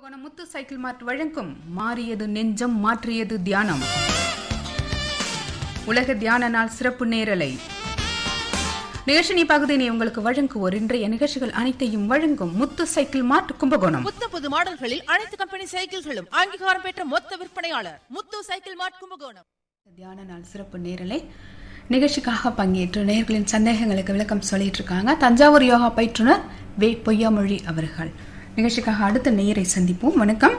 கும்பகோணம் முத்து cycle மார்ட் வழங்கும் மாறியது நெஞ்சம் மாற்றியது தியானம். உலக தியான நாள் சிறப்பு நேரலை. நிகழ்ச்சி பகுதியினை உங்களுக்கு வழங்குவோர் இன்றைய நிகழ்ச்சிகள் அனைத்தையும் வழங்கும் முத்து சைக்கிள் மார்ட் கும்பகோணம். புத்த புது மாடல்களில் அனைத்து கம்பெனி சைக்கிள்களும் அங்கீகாரம் பெற்ற மொத்த விற்பனையாளர் முத்து சைக்கிள் மார்ட் கும்பகோணம். தியான நாள் சிறப்பு நேரலை. நிகழ்ச்சிக்காக பங்கேற்று நேயர்களின் சந்தேகங்களுக்கு விளக்கம் சொல்லிட்டு இருக்காங்க. தஞ்சாவூர் யோகா பயிற்றுனர் வே பொய்யாமொழி அவர்கள். நிகழ்ச்சிக்காக அடுத்த நேயரை சந்திப்போம். வணக்கம்.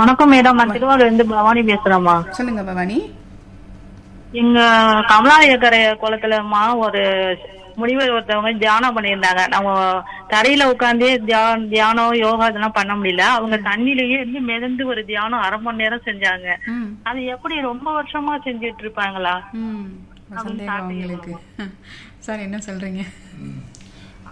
வணக்கம் மேடம். நான் திருவாரூர்ல இருந்து பவானி பேசுறேம்மா. சொல்லுங்க பவானி. எங்க கமலாலயக்கரை குளத்துலமா ஒரு முனிவர் ஒருத்தவங்க தியானம் பண்ணியிருந்தாங்க. நம்ம தரையில உட்காந்து தியானம் தியானம் யோகா இதெல்லாம் பண்ண முடியல. அவங்க தண்ணிலேயே இருந்து மிதந்து ஒரு தியானம் அரை மணி நேரம் செஞ்சாங்க. அது எப்படி ரொம்ப வருஷமா செஞ்சுட்டு இருப்பாங்களா? சந்தேகம் சார் என்ன சொல்றீங்க?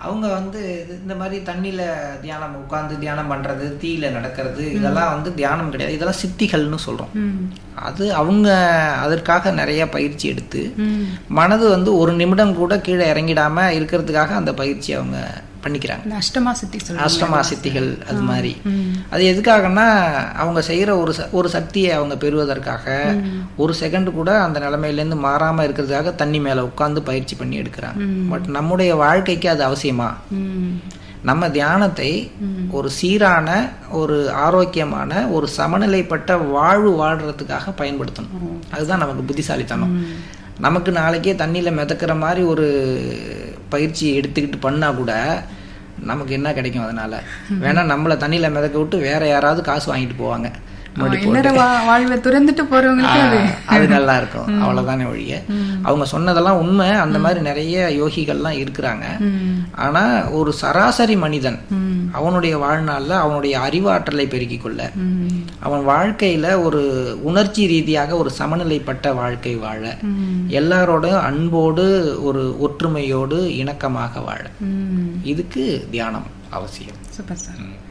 அவங்க வந்து இது- இந்த மாதிரி தண்ணியில் தியானம் உட்காந்து தியானம் பண்ணுறது தீயில நடக்கிறது இதெல்லாம் வந்து தியானம் கிடையாது. இதெல்லாம் சித்திகள்னு சொல்கிறோம் அது அவங்க அதற்காக நிறைய பயிற்சி எடுத்து மனது வந்து ஒரு நிமிடம் கூட கீழே இறங்கிடாம இருக்கிறதுக்காக அந்த பயிற்சி அவங்க பண்ணிக்கிறாங்க. அஷ்டமா சித்தி அஷ்டமா சித்திகள் அது மாதிரி. அது எதுக்காகன்னா அவங்க செய்யற ஒரு ஒரு சக்தியை அவங்க பெறுவதற்காக ஒரு செகண்ட் கூட அந்த நிலைமையிலேருந்து மாறாம இருக்கிறதுக்காக தண்ணி மேல உட்கார்ந்து பயிற்சி பண்ணி எடுக்கிறாங்க. பட் நம்முடைய வாழ்க்கைக்கு அது அவசியமா? நம்ம தியானத்தை ஒரு சீரான ஒரு ஆரோக்கியமான ஒரு சமநிலைப்பட்ட வாழ்வு வாழ்றதுக்காக பயன்படுத்தணும். அதுதான் நமக்கு புத்திசாலித்தனம். நமக்கு நாளைக்கே தண்ணியில் மிதக்கிற மாதிரி ஒரு பயிற்சி எடுத்துக்கிட்டு பண்ணா கூட நமக்கு என்ன கிடைக்கும் அதனால? வேணா நம்மளை தண்ணியில் மிதக்க விட்டு வேற யாராவது காசு வாங்கிட்டு போவாங்க. வாழ்வை துறந்துட்டு போறவங்களுக்கு அது? நல்லா இருக்கும் அவ்வளவுதானே ஒழிய. அவங்க சொன்னதெல்லாம் உண்மை. அந்த மாதிரி நிறைய யோகிகள்லாம் இருக்கிறாங்க. ஆனா ஒரு சராசரி மனிதன் அவனுடைய வாழ்நாள்ல அவனுடைய அறிவாற்றலை பெருக்கிக் கொள்ள. அவன் வாழ்க்கையில ஒரு உணர்ச்சி ரீதியாக ஒரு சமநிலைப்பட்ட வாழ்க்கை வாழ. எல்லாரோட அன்போடு ஒரு ஒற்றுமையோடு இணக்கமாக வாழ. இதுக்கு தியானம் அவசியம். Super sir.